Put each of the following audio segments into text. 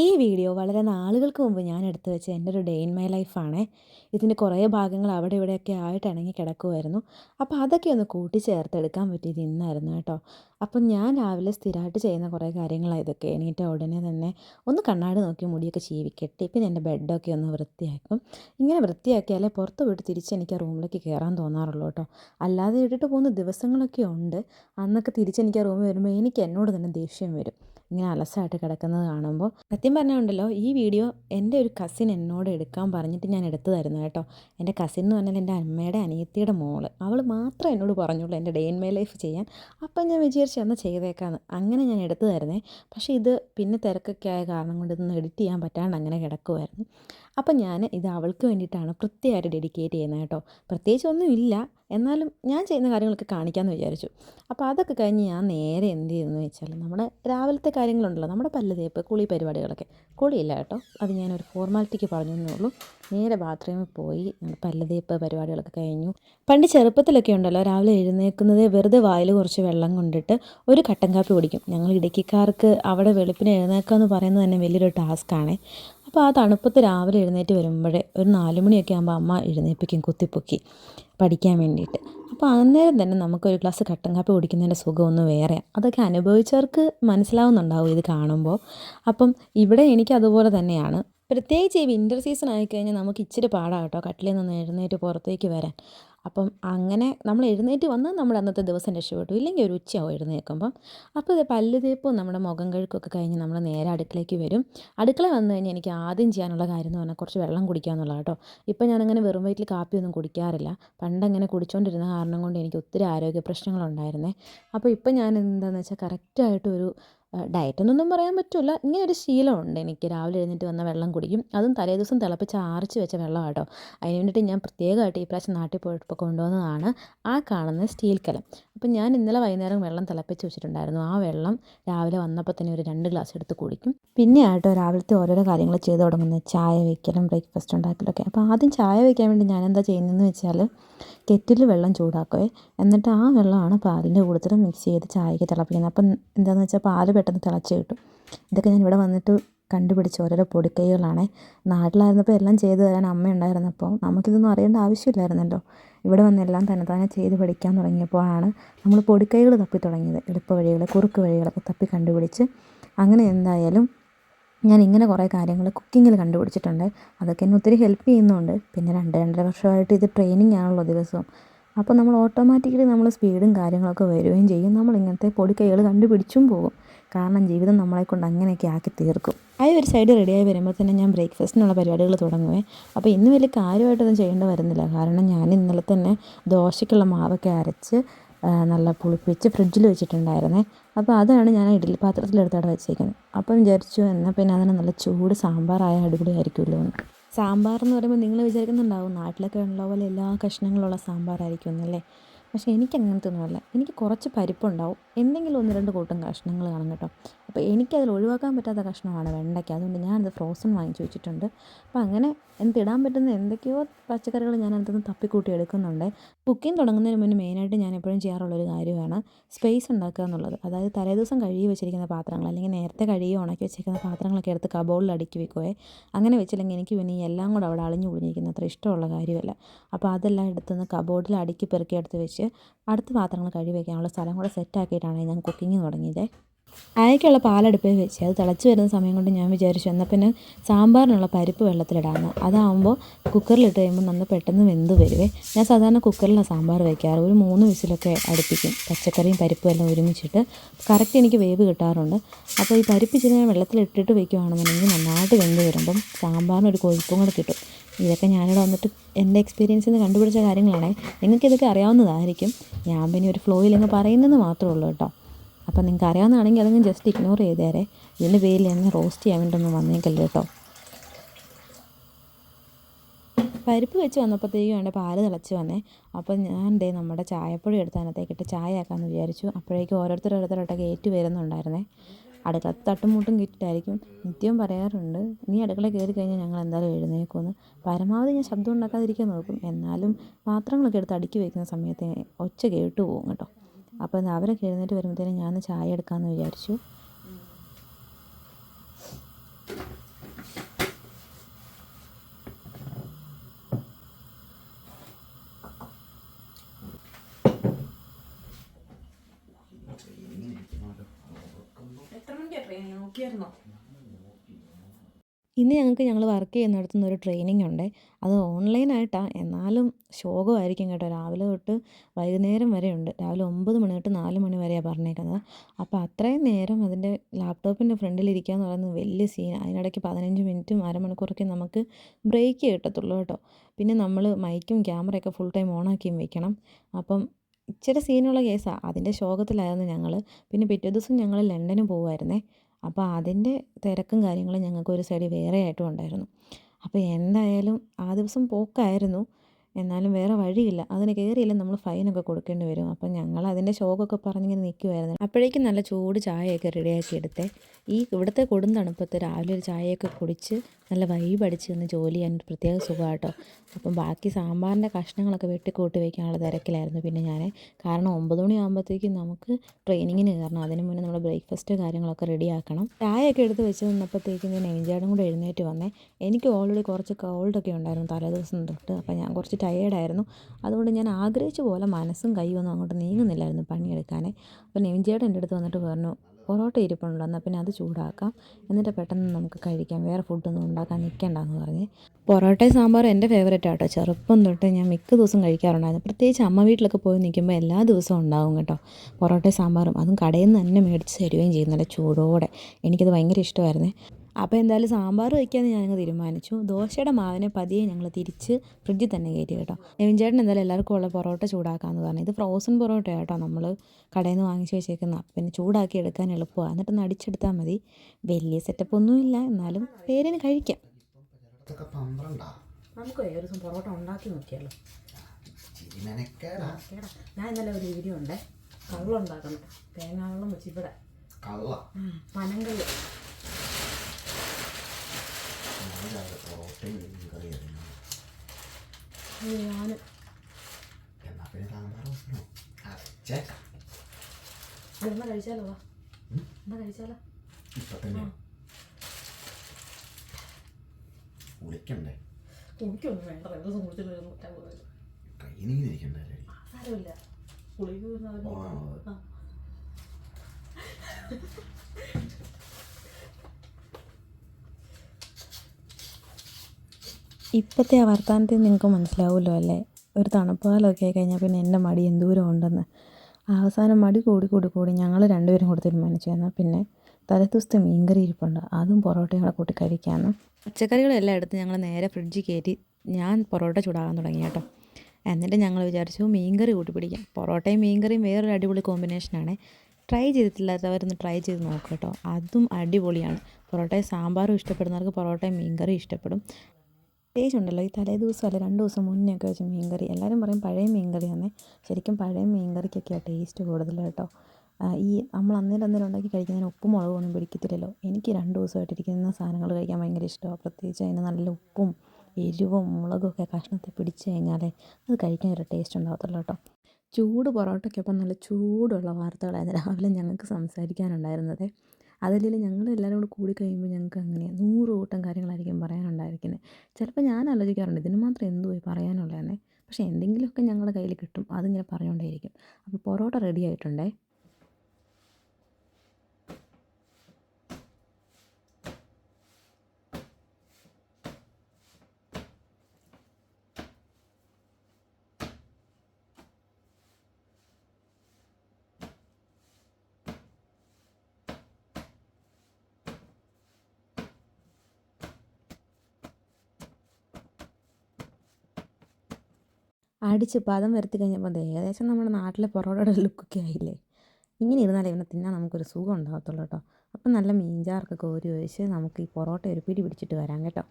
ഈ വീഡിയോ വളരെ നാളുകൾക്ക് മുമ്പ് ഞാൻ എടുത്തു വെച്ച എന്റെ ഒരു ഡേ ഇൻ മൈ ലൈഫാണ്. ഇതിന്റെ കുറേ ഭാഗങ്ങൾ അവിടെ ഇവിടെയൊക്കെ ആയിട്ട് ഇണങ്ങി കിടക്കുമായിരുന്നു അപ്പോൾ അതൊക്കെ ഒന്ന് കൂട്ടിച്ചേർത്തെടുക്കാൻ പറ്റിയത് ഇന്നായിരുന്നു കേട്ടോ. അപ്പം ഞാൻ രാവിലെ സ്ഥിരമായിട്ട് ചെയ്യുന്ന കുറേ കാര്യങ്ങളാണ് ഇതൊക്കെ. എണീറ്റ ഉടനെ തന്നെ ഒന്ന് കണ്ണാടി നോക്കി മുടിയൊക്കെ ചീവി പിന്നെ എന്റെ ബെഡൊക്കെ ഒന്ന് വൃത്തിയാക്കും. ഇങ്ങനെ വൃത്തിയാക്കിയാലേ പുറത്ത് പോയിട്ട് തിരിച്ച് എനിക്ക് ആ റൂമിലേക്ക് കയറാൻ തോന്നാറുള്ളൂ കേട്ടോ. അല്ലാതെ ഇട്ടിട്ട് പോകുന്ന ദിവസങ്ങളൊക്കെ ഉണ്ട്. അന്നൊക്കെ തിരിച്ച് എനിക്ക് ആ റൂമിൽ വരുമ്പോൾ എനിക്ക് എന്നോട് തന്നെ ദേഷ്യം വരും. ഇങ്ങനെ അലസായിട്ട് കിടക്കുന്നത് കാണുമ്പോൾ സത്യം പറഞ്ഞുകൊണ്ടല്ലോ ഈ വീഡിയോ എന്റെ ഒരു കസിൻ എന്നോട് എടുക്കാൻ പറഞ്ഞിട്ട് ഞാൻ എടുത്തതായിരുന്നു കേട്ടോ. എന്റെ കസിൻ എന്ന് പറഞ്ഞാൽ എന്റെ അമ്മയുടെ അനിയത്തിയുടെ മോൾ. അവൾ മാത്രമേ എന്നോട് പറഞ്ഞുള്ളൂ എന്റെ ഡേ ഇൻ മൈ ലൈഫ് ചെയ്യാൻ. അപ്പം ഞാൻ വിചാരിച്ചു അന്ന് ചെയ്തേക്കാന്ന്. അങ്ങനെ ഞാൻ എടുത്തതായിരുന്നേ. പക്ഷേ ഇത് പിന്നെ തിരക്കൊക്കെ ആയ കാരണം കൊണ്ട് ഇതൊന്നും എഡിറ്റ് ചെയ്യാൻ പറ്റാണ്ട് അങ്ങനെ കിടക്കുമായിരുന്നു അപ്പം ഞാൻ ഇത് അവൾക്ക് വേണ്ടിയിട്ടാണ് പ്രത്യേകമായിട്ട് ഡെഡിക്കേറ്റ് ചെയ്യുന്നത് കേട്ടോ. പ്രത്യേകിച്ചൊന്നും ഇല്ല എന്നാലും ഞാൻ ചെയ്യുന്ന കാര്യങ്ങളൊക്കെ കാണിക്കാമെന്ന് വിചാരിച്ചു. അപ്പോൾ അതൊക്കെ കഴിഞ്ഞ് ഞാൻ നേരെ എന്ത് ചെയ്തെന്ന് വെച്ചാൽ നമ്മുടെ രാവിലത്തെ കാര്യങ്ങളുണ്ടല്ലോ നമ്മുടെ പല്ല് തേപ്പ് കുളി പരിപാടികളൊക്കെ. കുളിയില്ല കേട്ടോ. അത് ഞാനൊരു ഫോർമാലിറ്റിക്ക് പറഞ്ഞതേ ഉള്ളൂ. നേരെ ബാത്റൂമിൽ പോയി പല്ല് തേപ്പ് പരിപാടികളൊക്കെ കഴിഞ്ഞു. പണ്ട് ചെറുപ്പത്തിലൊക്കെ ഉണ്ടല്ലോ രാവിലെ എഴുന്നേൽക്കുന്നത് വെറുതെ വായിൽ കുറച്ച് വെള്ളം കൊണ്ടിട്ട് ഒരു കട്ടൻ കാപ്പി കുടിക്കും. ഞങ്ങൾ ഇടുക്കിക്കാർക്ക് അവിടെ വെളുപ്പിന് എഴുന്നേക്കാന്ന് പറയുന്നത് തന്നെ വലിയൊരു ടാസ്ക്കാണ് അപ്പോൾ ആ തണുപ്പത്ത് രാവിലെ എഴുന്നേറ്റ് വരുമ്പോഴേ ഒരു നാല് മണിയൊക്കെ ആകുമ്പോൾ അമ്മ എഴുന്നേൽപ്പിക്കും കുത്തിപ്പൊക്കി. പഠിക്കാൻ വേണ്ടിയിട്ട്. അപ്പോൾ അന്നേരം തന്നെ നമുക്കൊരു ഗ്ലാസ് കട്ടൻ കാപ്പി കുടിക്കുന്നതിന്റെ സുഖം വേറെ. അതൊക്കെ അനുഭവിച്ചവർക്ക് മനസ്സിലാവുന്നുണ്ടാവും ഇത് കാണുമ്പോൾ. അപ്പം ഇവിടെ എനിക്ക് അതുപോലെ തന്നെയാണ്. പ്രത്യേകിച്ച് ഈ വിന്റർ സീസൺ ആയിക്കഴിഞ്ഞാൽ നമുക്ക് ഇച്ചിരി പാടാണ് കേട്ടോ കട്ടിലിൽ നിന്ന് എഴുന്നേറ്റ് പുറത്തേക്ക് വരാൻ. അപ്പം അങ്ങനെ നമ്മൾ എഴുന്നേറ്റ് വന്ന് നമ്മൾ അന്നത്തെ ദിവസം രക്ഷപ്പെട്ടു. ഇല്ലെങ്കിൽ ഒരു ഉച്ചയാവും എഴുന്നേൽക്കുമ്പം. അപ്പോൾ ഇത് പല്ല് തേപ്പും നമ്മുടെ മുഖം കഴുക്കൊക്കെ കഴിഞ്ഞ് നമ്മൾ നേരെ അടുക്കളയ്ക്ക് വരും. അടുക്കള വന്നു കഴിഞ്ഞാൽ എനിക്ക് ആദ്യം ചെയ്യാനുള്ള കാര്യം എന്ന് പറഞ്ഞാൽ കുറച്ച് വെള്ളം കുടിക്കുക എന്നുള്ളത് കേട്ടോ. ഇപ്പം ഞാനങ്ങനെ വെറും വയറ്റിൽ കാപ്പിയൊന്നും കുടിക്കാറില്ല. പണ്ടങ്ങനെ കുടിച്ചുകൊണ്ടിരുന്ന കാരണം കൊണ്ട് എനിക്ക് ഒത്തിരി ആരോഗ്യ പ്രശ്നങ്ങളുണ്ടായിരുന്നേ. അപ്പോൾ ഇപ്പം ഞാൻ എന്താണെന്ന് വെച്ചാൽ കറക്റ്റായിട്ട് ഒരു ഡയറ്റ് എന്നൊന്നും പറയാൻ പറ്റില്ല ഇങ്ങനെ ഒരു ശീലമുണ്ട്. എനിക്ക് രാവിലെ എഴുന്നേറ്റ് വന്ന വെള്ളം കുടിക്കും. അതും തലേ ദിവസം തിളപ്പിച്ച് ആറിച്ച് വെച്ച വെള്ളം കേട്ടോ അതിന് വേണ്ടിയിട്ട് ഞാൻ പ്രത്യേകമായിട്ട് ഈ പ്രാവശ്യം നാട്ടിൽ പോയപ്പോൾ കൊണ്ടുവന്നതാണ് ആ കാണുന്ന സ്റ്റീൽ കലം. അപ്പം ഞാൻ ഇന്നലെ വൈകുന്നേരം വെള്ളം തിളപ്പിച്ച് വെച്ചിട്ടുണ്ടായിരുന്നു. ആ വെള്ളം രാവിലെ വന്നപ്പോൾ തന്നെ ഒരു രണ്ട് ഗ്ലാസ് എടുത്ത് കുടിക്കും. പിന്നെ ആയിട്ടോ രാവിലത്തെ ഓരോരോ കാര്യങ്ങൾ ചെയ്ത് തുടങ്ങുന്നത്. ചായ വയ്ക്കലും ബ്രേക്ക്ഫാസ്റ്റ് ഉണ്ടാക്കലൊക്കെ. അപ്പോൾ ആദ്യം ചായ വയ്ക്കാൻ വേണ്ടി ഞാൻ എന്താ ചെയ്യുന്നതെന്ന് വെച്ചാൽ കെറ്റിൽ വെള്ളം ചൂടാക്കുവേ എന്നിട്ട് ആ വെള്ളമാണ് പാലിന്റെ കൂട്ടത്തിൽ മിക്സ് ചെയ്ത് ചായക്ക് തിളപ്പിക്കുന്നത്. അപ്പം എന്താണെന്ന് വെച്ചാൽ പാൽ പെട്ടെന്ന് തിളച്ച് കിട്ടും. ഇതൊക്കെ ഞാൻ ഇവിടെ വന്നിട്ട് കണ്ടുപിടിച്ച ഓരോരോ പൊടിക്കൈകളാണ്. നാട്ടിലായിരുന്നപ്പോൾ എല്ലാം ചെയ്തു തരാൻ അമ്മ ഉണ്ടായിരുന്നപ്പോൾ നമുക്കിതൊന്നും അറിയേണ്ട ആവശ്യമില്ലായിരുന്നല്ലോ. ഇവിടെ വന്ന് എല്ലാം തന്നെ തന്നെ ചെയ്ത് പഠിക്കാൻ തുടങ്ങിയപ്പോഴാണ് നമ്മൾ പൊടിക്കൈകൾ തപ്പി തുടങ്ങിയത്. എളുപ്പ വഴികൾ കുറുക്ക് വഴികളൊക്കെ തപ്പി കണ്ടുപിടിച്ച്. അങ്ങനെ എന്തായാലും ഞാൻ ഇങ്ങനെ കുറേ കാര്യങ്ങൾ കുക്കിങ്ങിൽ കണ്ടുപിടിച്ചിട്ടുണ്ട്. അതൊക്കെ എന്നെ ഒത്തിരി ഹെൽപ്പ് ചെയ്യുന്നുണ്ട്. പിന്നെ രണ്ട് രണ്ടര വർഷമായിട്ട് ഇത് ട്രെയിനിങ് ആണല്ലോ ദിവസവും. അപ്പോൾ നമ്മൾ ഓട്ടോമാറ്റിക്കലി നമ്മൾ സ്പീഡും കാര്യങ്ങളൊക്കെ വരികയും ചെയ്യും. നമ്മൾ ഇങ്ങനത്തെ പൊടിക്കൈകൾ കണ്ടുപിടിച്ചും പോകും. കാരണം ജീവിതം നമ്മളെ കൊണ്ട് അങ്ങനെയൊക്കെ ആക്കി തീർക്കും. ആ ഒരു സൈഡ് റെഡിയായി വരുമ്പോൾ തന്നെ ഞാൻ ബ്രേക്ക്ഫാസ്റ്റിനുള്ള പരിപാടികൾ തുടങ്ങുവേ. അപ്പോൾ ഇന്ന് വലിയ കാര്യമായിട്ടൊന്നും ചെയ്യേണ്ടി വരുന്നില്ല. കാരണം ഞാൻ ഇന്നലെ തന്നെ ദോശയ്ക്കുള്ള മാവൊക്കെ അരച്ച് നല്ല പുളിപ്പിച്ച് ഫ്രിഡ്ജിൽ വെച്ചിട്ടുണ്ടായിരുന്നേ. അപ്പോൾ അതാണ് ഞാൻ ഇഡ്ഡലി പാത്രത്തിലെടുത്ത് അവിടെ വെച്ചേക്കുന്നത്. അപ്പം വിചാരിച്ചു എന്നാൽ പിന്നെ അതിന് നല്ല ചൂട് സാമ്പാറായ അടിപൊളിയായിരിക്കുമല്ലോ എന്ന്. സാമ്പാർ എന്ന് പറയുമ്പോൾ നിങ്ങൾ വിചാരിക്കുന്നുണ്ടാവും നാട്ടിലൊക്കെ ഉള്ള പോലെ എല്ലാ കഷ്ണങ്ങളുള്ള സാമ്പാറായിരിക്കും എന്നല്ലേ പക്ഷേ എനിക്ക് അങ്ങനത്തെ ഒന്നുമല്ല എനിക്ക് കുറച്ച് പരിപ്പുണ്ടാവും. എന്തെങ്കിലും ഒന്ന് രണ്ട് കൂട്ടം കഷ്ണങ്ങൾ കാണും കേട്ടോ. അപ്പോൾ എനിക്കതിൽ ഒഴിവാക്കാൻ പറ്റാത്ത കഷ്ണമാണ് വെണ്ടയ്ക്ക. അതുകൊണ്ട് ഞാനത് ഫ്രോസൺ വാങ്ങിച്ചു വെച്ചിട്ടുണ്ട്. അപ്പോൾ അങ്ങനെ എന്തിടാൻ പറ്റുന്ന എന്തൊക്കെയോ പച്ചക്കറികൾ ഞാൻ അതിനകത്ത് തപ്പിക്കൂട്ടി എടുക്കുന്നുണ്ട്. കുക്കിംഗ് തുടങ്ങുന്നതിന് മുന്നേ മെയിനായിട്ട് ഞാൻ എപ്പോഴും ചെയ്യാറുള്ളൊരു കാര്യമാണ് സ്പേസ് ഉണ്ടാക്കുക എന്നുള്ളത്. അതായത് തലേദിവസം കഴുകി വെച്ചിരിക്കുന്ന പാത്രങ്ങൾ അല്ലെങ്കിൽ നേരത്തെ കഴുകി ഉണക്കി വെച്ചിരിക്കുന്ന പാത്രങ്ങളൊക്കെ എടുത്ത് കബോളിൽ അടുക്കി വെക്കുവേ. അങ്ങനെ വെച്ചില്ലെങ്കിൽ എനിക്ക് പിന്നെ എല്ലാം കൂടെ അവിടെ അളിഞ്ഞു കുഴിഞ്ഞിരിക്കുന്ന അത്ര ഇഷ്ടമുള്ള കാര്യമല്ല. അപ്പോൾ അതെല്ലാം എടുത്തുനിന്ന് കബോർഡിൽ അടുക്കി പെറുക്കി എടുത്ത് വെച്ച് അടുത്ത പാത്രങ്ങൾ കഴുകി വയ്ക്കാനുള്ള സ്ഥലം കൂടെ സെറ്റാക്കിയിട്ടാണ് ഞാൻ കുക്കിംഗ് തുടങ്ങിയത്. അയക്കുള്ള പാലെടുപ്പിൽ വെച്ച് അത് തിളച്ച് വരുന്ന സമയം കൊണ്ട് ഞാൻ വിചാരിച്ചു എന്നാൽ പിന്നെ സാമ്പാറിനുള്ള പരിപ്പ് വെള്ളത്തിലിടാമെന്ന് അതാകുമ്പോൾ കുക്കറിലിട്ട് കഴിയുമ്പോൾ നന്ന് പെട്ടെന്ന് വെന്ത് വരുവേ. ഞാൻ സാധാരണ കുക്കറിലാണ് സാമ്പാർ വയ്ക്കാറ് ഒരു മൂന്ന് വിസിലൊക്കെ അടുപ്പിക്കും. പച്ചക്കറിയും പരിപ്പും എല്ലാം ഒരുമിച്ചിട്ട് കറക്റ്റ് എനിക്ക് വേവ് കിട്ടാറുണ്ട്. അപ്പോൾ ഈ പരിപ്പ് ഇച്ചിരി ഞാൻ വെള്ളത്തിലിട്ടിട്ട് വയ്ക്കുവാണെന്നുണ്ടെങ്കിൽ നന്നായിട്ട് വെന്ത് വരുമ്പം സാമ്പാറിന് ഒരു കൊഴുപ്പും കൂടെ കിട്ടും. ഇതൊക്കെ ഞാനിവിടെ വന്നിട്ട് എന്റെ എക്സ്പീരിയൻസിൽ നിന്ന് കണ്ടുപിടിച്ച കാര്യങ്ങളാണ്. നിങ്ങൾക്കിതൊക്കെ അറിയാവുന്നതായിരിക്കും. ഞാൻ പിന്നെ ഒരു ഫ്ലോയിൽ അങ്ങ് പറയുന്നത് മാത്രമേ ഉള്ളൂ കേട്ടോ. അപ്പം നിങ്ങൾക്ക് അറിയാവുന്നതാണെങ്കിൽ അതങ്ങ് ജസ്റ്റ് ഇഗ്നോർ ചെയ്തേരെ. ഇതിന്റെ പേരിൽ എന്നെ റോസ്റ്റ് ചെയ്യാൻ വേണ്ടിയൊന്നും വന്നേക്കല്ല കേട്ടോ. പരിപ്പ് വെച്ച് വന്നപ്പോഴത്തേക്കും എന്റെ പാൽ തിളച്ച് വന്നേ. അപ്പം ഞാൻ ദേ നമ്മുടെ ചായപ്പൊടി എടുത്ത് ചായ ആക്കാമെന്ന് വിചാരിച്ചു. അപ്പോഴേക്കും ഓരോരുത്തർ ഓരോരുത്തരോട്ടൊക്കെ ഏറ്റു വരുന്നുണ്ടായിരുന്നേ. അടുക്കള തട്ടും മുട്ടും കിട്ടിയിട്ടായിരിക്കും. നിത്യവും പറയാറുണ്ട് നീ അടുക്കള കയറി കഴിഞ്ഞാൽ ഞങ്ങൾ എന്തായാലും എഴുന്നേക്കുമെന്ന് പരമാവധി ഞാൻ ശബ്ദം ഉണ്ടാക്കാതിരിക്കാൻ നോക്കും. എന്നാലും പാത്രങ്ങളൊക്കെ എടുത്ത് അടുക്കി വയ്ക്കുന്ന സമയത്ത് ഒച്ച കേട്ടു പോകും കേട്ടോ. അപ്പോൾ അവരൊക്കെ എഴുന്നേറ്റ് വരുമ്പോഴത്തേനും ഞാൻ ചായ എടുക്കാമെന്ന് വിചാരിച്ചു. എത്ര മണിക്കാണ് ട്രെയിൻ നോക്കിയായിരുന്നോ? ഇന്ന് ഞങ്ങൾക്ക് ഞങ്ങൾ വർക്ക് ചെയ്യുന്നിടത്തു ഒരു ട്രെയിനിങ് ഉണ്ട്. അത് ഓൺലൈനായിട്ടാണ് എന്നാലും ശോകമായിരിക്കും കേട്ടോ. രാവിലെ തൊട്ട് വൈകുന്നേരം വരെ ഉണ്ട്. രാവിലെ ഒമ്പത് മണി തൊട്ട് നാല് മണി വരെയാണ് പറഞ്ഞേക്കുന്നത്. അപ്പോൾ അത്രയും നേരം അതിന്റെ ലാപ്ടോപ്പിന്റെ ഫ്രണ്ടിലിരിക്കുക എന്ന് പറയുന്നത് വലിയ സീൻ അതിനിടയ്ക്ക് പതിനഞ്ച് മിനിറ്റും അരമണിക്കൂറൊക്കെ നമുക്ക് ബ്രേക്ക് കിട്ടത്തുള്ളൂ കേട്ടോ. പിന്നെ നമ്മൾ മൈക്കും ക്യാമറയൊക്കെ ഫുൾ ടൈം ഓണാക്കിയും വെക്കണം. അപ്പം ഇച്ചിരി സീനുള്ള കേസാണ് അതിന്റെ ശോകത്തിലായിരുന്നു ഞങ്ങൾ പിന്നെ പിറ്റേ ദിവസം ഞങ്ങൾ ലണ്ടന് പോകുമായിരുന്നേ അപ്പോൾ അതിന്റെ തിരക്കും കാര്യങ്ങളും ഞങ്ങൾക്ക് ഒരു സൈഡിൽ വേറെ ആയിട്ടും ഉണ്ടായിരുന്നു. അപ്പോൾ എന്തായാലും ആ ദിവസം പോക്കായിരുന്നു. എന്നാലും വേറെ വഴിയില്ല. അതിന് കയറിയില്ല നമ്മൾ ഫൈനൊക്കെ കൊടുക്കേണ്ടി വരും. അപ്പം ഞങ്ങൾ അതിന്റെ ഷോക്കൊക്കെ പറഞ്ഞിങ്ങനെ നിൽക്കുമായിരുന്നു അപ്പോഴേക്കും നല്ല ചൂട് ചായയൊക്കെ റെഡിയാക്കി എടുത്തേ. ഈ ഇവിടുത്തെ കൊടും തണുപ്പത്ത് രാവിലെ ഒരു ചായയൊക്കെ കുടിച്ച് നല്ല വൈബ് അടിച്ച് നിന്ന് ജോലി ചെയ്യാൻ ഒരു പ്രത്യേക സുഖമാണ് കേട്ടോ അപ്പം ബാക്കി സാമ്പാറിന്റെ കഷ്ണങ്ങളൊക്കെ വെട്ടിക്കൂട്ടി വയ്ക്കാനുള്ള തിരക്കിലായിരുന്നു പിന്നെ ഞാൻ കാരണം ഒമ്പത് മണിയാകുമ്പോഴത്തേക്കും നമുക്ക് ട്രെയിനിങ്ങിന് കയറണം. അതിന് മുന്നേ നമ്മുടെ ബ്രേക്ക്ഫാസ്റ്റ് കാര്യങ്ങളൊക്കെ റെഡിയാക്കണം ചായയൊക്കെ എടുത്ത് വെച്ച് നിന്നപ്പോഴത്തേക്കും ഞാൻ നെയ്ഞ്ചാടും കൂടെ എഴുന്നേറ്റ് വന്നേ. എനിക്ക് ഓൾറെഡി കുറച്ച് കോൾഡൊക്കെ ഉണ്ടായിരുന്നു തലേദിവസം തൊട്ട്. അപ്പോൾ ഞാൻ കുറച്ച് ടയേർഡായിരുന്നു അതുകൊണ്ട് ഞാൻ ആഗ്രഹിച്ച പോലെ മനസ്സും കൈയൊന്നും അങ്ങോട്ട് നീങ്ങുന്നില്ലായിരുന്നു പണിയെടുക്കാനേ. അപ്പോൾ നെയ്ഞ്ചേട്ടൻ എന്റെ അടുത്ത് വന്നിട്ട് പറഞ്ഞു പൊറോട്ട ഇരിപ്പുണ്ടോ എന്നാൽ പിന്നെ അത് ചൂടാക്കാം. എന്നിട്ട് പെട്ടെന്ന് നമുക്ക് കഴിക്കാം. വേറെ ഫുഡൊന്നും ഉണ്ടാക്കാൻ നിൽക്കേണ്ടെന്ന് പറഞ്ഞ്. പൊറോട്ടയും സാമ്പാറും എന്റെ ഫേവറേറ്റ് ആട്ടോ. ചെറുപ്പം തൊട്ട് ഞാൻ മിക്ക ദിവസം കഴിക്കാറുണ്ടായിരുന്നു. പ്രത്യേകിച്ച് അമ്മ വീട്ടിലൊക്കെ പോയി നിൽക്കുമ്പോൾ എല്ലാ ദിവസവും ഉണ്ടാവും കേട്ടോ. പൊറോട്ടയും സാമ്പാറും അതും കടയിൽ നിന്ന് തന്നെ മേടിച്ച് തരികയും ചെയ്യുന്നില്ല നല്ല ചൂടോടെ. എനിക്കത് ഭയങ്കര ഇഷ്ടമായിരുന്നേ. അപ്പോൾ എന്തായാലും സാമ്പാർ വയ്ക്കാമെന്ന് ഞാനങ്ങ് തീരുമാനിച്ചു. ദോശയുടെ മാവിനെ പതിയെ ഞങ്ങൾ തിരിച്ച് ഫ്രിഡ്ജിൽ തന്നെ കയറ്റി കേട്ടോ. നെവിൻ ചേട്ടൻ എന്തായാലും എല്ലാവർക്കും ഉള്ള പൊറോട്ട ചൂടാക്കാമെന്ന് പറഞ്ഞു. ഇത് ഫ്രോസൺ പൊറോട്ട കേട്ടോ നമ്മൾ കടയിൽ നിന്ന് വാങ്ങിച്ച് വെച്ചേക്കുന്ന. പിന്നെ ചൂടാക്കി എടുക്കാൻ എളുപ്പമാണ് എന്നിട്ട് എന്നിട്ടൊന്ന് അടിച്ചെടുത്താൽ മതി. വലിയ സെറ്റപ്പ് ഒന്നുമില്ല. എന്നാലും പേരിന് കഴിക്കാം. നമുക്ക് ഒരു ദിവസം പൊറോട്ട ഉണ്ടാക്കി നോക്കിയാലോ? ഞാൻ ഇന്നലെ ഒരു വീഡിയോ ഉണ്ടേ. കള്ളുണ്ടാക്കണം തേങ്ങാവെള്ളം വെച്ചിവിടെ കള്ള? പനങ്കല്ല് ഞാനത് പൊറോട്ടയും മീൻ കറി ഞാൻ എന്നാ പിന്നെ സാമ്പാർ വെക്കണോ അരച്ചേക്കാം എന്നാ കഴിച്ചാലോ വാ. എന്നാ കഴിച്ചാലോ? ഇപ്പൊ തന്നെ കുളിക്കണ്ടേ? കുളിക്കൊന്നും വേണ്ട. രണ്ട് ദിവസം പോയത് ട്രെയിനിങ്ങിന് ഇരിക്കണ്ടേ സാരമില്ല കുളിക്കുന്ന ഇപ്പോഴത്തെ ആ വർത്തമാനത്തിൽ നിങ്ങൾക്ക് മനസ്സിലാവുമല്ലോ അല്ലേ? ഒരു തണുപ്പ് കാലമൊക്കെ ആയി കഴിഞ്ഞാൽ പിന്നെ എന്റെ മടി എന്തോരം ഉണ്ടെന്ന് അവസാനം മടി കൂടി കൂടി കൂടി ഞങ്ങൾ രണ്ടുപേരും കൂടി തീരുമാനിച്ചു എന്നാൽ പിന്നെ തലേദിവസത്തെ മീൻകറി ഇരിപ്പുണ്ട്. അതും പൊറോട്ടയും കൂടെ കൂട്ടി കഴിക്കാമെന്ന് പച്ചക്കറികളെല്ലാം എടുത്ത് ഞങ്ങൾ നേരെ ഫ്രിഡ്ജിൽ കയറ്റി ഞാൻ പൊറോട്ട ചൂടാകാൻ തുടങ്ങി കേട്ടോ. എന്നിട്ട് ഞങ്ങൾ വിചാരിച്ചു മീൻകറി കൂട്ടി പിടിക്കാം. പൊറോട്ടയും മീൻകറിയും വേറൊരു അടിപൊളി കോമ്പിനേഷനാണ്. ട്രൈ ചെയ്തിട്ടില്ലാത്തവരൊന്ന് ട്രൈ ചെയ്ത് നോക്കുക കേട്ടോ. അതും അടിപൊളിയാണ്. പൊറോട്ടയും സാമ്പാറും ഇഷ്ടപ്പെടുന്നവർക്ക് പൊറോട്ടയും മീൻകറിയും ഇഷ്ടപ്പെടും. ടേസ്റ്റ് ഉണ്ടല്ലോ ഈ തലേ ദിവസം അല്ല രണ്ട് ദിവസം മുന്നേ ഒക്കെ വെച്ച മീൻകറി. എല്ലാവരും പറയും പഴയ മീൻകറിയാണേ ശരിക്കും പഴയ മീൻകറിക്കൊക്കെയാണ് ടേസ്റ്റ് കൂടുതൽ കേട്ടോ ഈ നമ്മൾ അന്നേരം അന്നേരം ഉണ്ടാക്കി കഴിക്കുന്നതിന് ഉപ്പും മുളകും ഒന്നും പിടിക്കത്തില്ലല്ലോ. എനിക്ക് രണ്ട് ദിവസമായിട്ടിരിക്കുന്ന സാധനങ്ങൾ കഴിക്കാൻ ഭയങ്കര ഇഷ്ടമാണ്. പ്രത്യേകിച്ച് അതിന് നല്ല ഉപ്പും എരിവും മുളകും ഒക്കെ കഷ്ണത്തിൽ പിടിച്ച് കഴിഞ്ഞാലേ അത് കഴിക്കാൻ ഒരു ടേസ്റ്റ് ഉണ്ടാകത്തുള്ളൂ കേട്ടോ. ചൂട് പൊറോട്ടയ്ക്കൊപ്പം നല്ല ചൂടുള്ള വാർത്തകളായിരുന്നു രാവിലെ ഞങ്ങൾക്ക് സംസാരിക്കാനുണ്ടായിരുന്നത്. അതല്ലെങ്കിൽ ഞങ്ങൾ എല്ലാവരും കൂടി കൂടി കഴിയുമ്പോൾ ഞങ്ങൾക്ക് അങ്ങനെയാണ് നൂറ് കൂട്ടം കാര്യങ്ങളായിരിക്കും പറയാനുണ്ടായിരിക്കുന്നത്. ചിലപ്പോൾ ഞാൻ ആലോചിക്കാറുണ്ട് ഇതിന് മാത്രം എന്തുപോയി പറയാനുള്ളതെന്നേ? പക്ഷേ എന്തെങ്കിലുമൊക്കെ ഞങ്ങളുടെ കയ്യിൽ കിട്ടും അതിങ്ങനെ പറഞ്ഞുകൊണ്ടേയിരിക്കും. അപ്പോൾ പൊറോട്ട റെഡി ആയിട്ടുണ്ടേ? അടിച്ച് പദം വരുത്തി കഴിഞ്ഞപ്പോൾ അത് ഏകദേശം നമ്മുടെ നാട്ടിലെ പൊറോട്ടയുടെ ലുക്കൊക്കെ ആയില്ലേ? ഇങ്ങനെ ഇരുന്നാലേ ഇവനെ തിന്നാൻ നമുക്കൊരു സുഖം ഉണ്ടാകത്തുള്ളൂ കേട്ടോ. അപ്പം നല്ല മീൻചാറൊക്കെ കോരി ഒഴിച്ച് നമുക്ക് ഈ പൊറോട്ട ഒരു പിടി പിടിച്ചിട്ട് വരാം കേട്ടോ.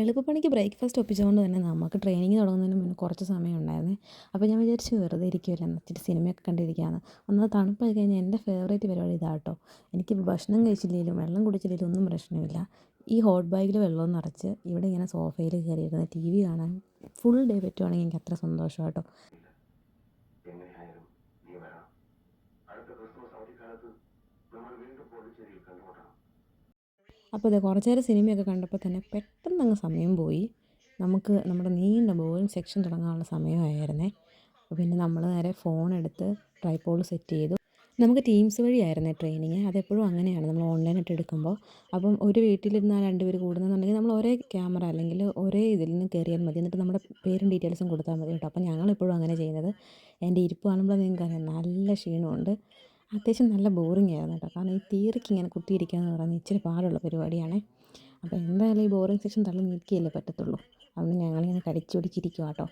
എളുപ്പപ്പണിക്ക് ബ്രേക്ക്ഫാസ്റ്റ് ഒപ്പിച്ചുകൊണ്ട് തന്നെ നമുക്ക് ട്രെയിനിങ് തുടങ്ങുന്നതിന് മുന്നേ കുറച്ച് സമയം ഉണ്ടായിരുന്നേ. അപ്പോൾ ഞാൻ വിചാരിച്ചു വെറുതെ ഇരിക്കുമല്ലോ എന്ന് വെച്ചിട്ട് സിനിമയൊക്കെ കണ്ടിരിക്കുകയാണ്. ഒന്നത് തണുപ്പായി കഴിഞ്ഞാൽ എന്റെ ഫേവറേറ്റ് പരിപാടി ഇതാട്ടോ. എനിക്ക് ഭക്ഷണം കഴിച്ചില്ലെങ്കിലും വെള്ളം കുടിച്ചില്ലെങ്കിലും ഒന്നും പ്രശ്നമില്ല. ഈ ഹോട്ട് ബാഗിൽ വെള്ളം നിറച്ച് ഇവിടെ ഇങ്ങനെ സോഫയിൽ കയറിയിരുന്ന് ടി വി കാണാൻ ഫുൾ ഡേ പറ്റുവാണെങ്കിൽ എനിക്ക് അത്ര സന്തോഷം കേട്ടോ അടുത്ത ക്രിസ്മസ് നമ്മൾ വീണ്ടും പോണ്ടിച്ചേരിയിൽ കണ്ടുമുട്ടണം. അപ്പോൾ അതെ കുറച്ച് നേരം സിനിമയൊക്കെ കണ്ടപ്പോൾ തന്നെ പെട്ടെന്ന് അങ്ങ് സമയം പോയി. നമുക്ക് നമ്മുടെ നീണ്ട ബോറിംഗ് സെക്ഷൻ തുടങ്ങാനുള്ള സമയമായിരുന്നേ. അപ്പോൾ പിന്നെ നമ്മൾ നേരെ ഫോൺ എടുത്ത് സെറ്റ് ചെയ്തു. നമുക്ക് ടീംസ് വഴിയായിരുന്നു ട്രെയിനിങ്. അതെപ്പോഴും അങ്ങനെയാണ്. നമ്മൾ ഓൺലൈനായിട്ട് എടുക്കുമ്പോൾ. അപ്പം ഒരു വീട്ടിലിരുന്ന് ആ രണ്ടുപേർ കൂടുന്നെന്നുണ്ടെങ്കിൽ നമ്മൾ ഒരേ ക്യാമറ അല്ലെങ്കിൽ ഒരേ ഇതിൽ നിന്ന് കയറിയാൽ മതി. എന്നിട്ട് നമ്മുടെ പേരും ഡീറ്റെയിൽസും കൊടുത്താൽ മതി കേട്ടോ. അപ്പം ഞങ്ങളെപ്പോഴും അങ്ങനെ ചെയ്യുന്നത്. എന്റെ ഇരിപ്പ് കാണുമ്പോൾ നിങ്ങൾക്കറിയാം. നല്ല ക്ഷീണമുണ്ട്. അത്യാവശ്യം നല്ല ബോറിംഗ് ആയിരുന്നു കേട്ടോ. കാരണം ഈ തീർക്ക് ഇങ്ങനെ കുത്തിയിരിക്കുക എന്ന് പറയുന്നത് ഇച്ചിരി പാടുള്ള പരിപാടിയാണ്. അപ്പോൾ എന്തായാലും ഈ ബോറിംഗ് സെക്ഷൻ തള്ളി നിൽക്കുകയല്ലേ പറ്റത്തുള്ളൂ. അതൊന്ന് ഞങ്ങളിങ്ങനെ കടിച്ചു പിടിച്ചിരിക്കുക കേട്ടോ.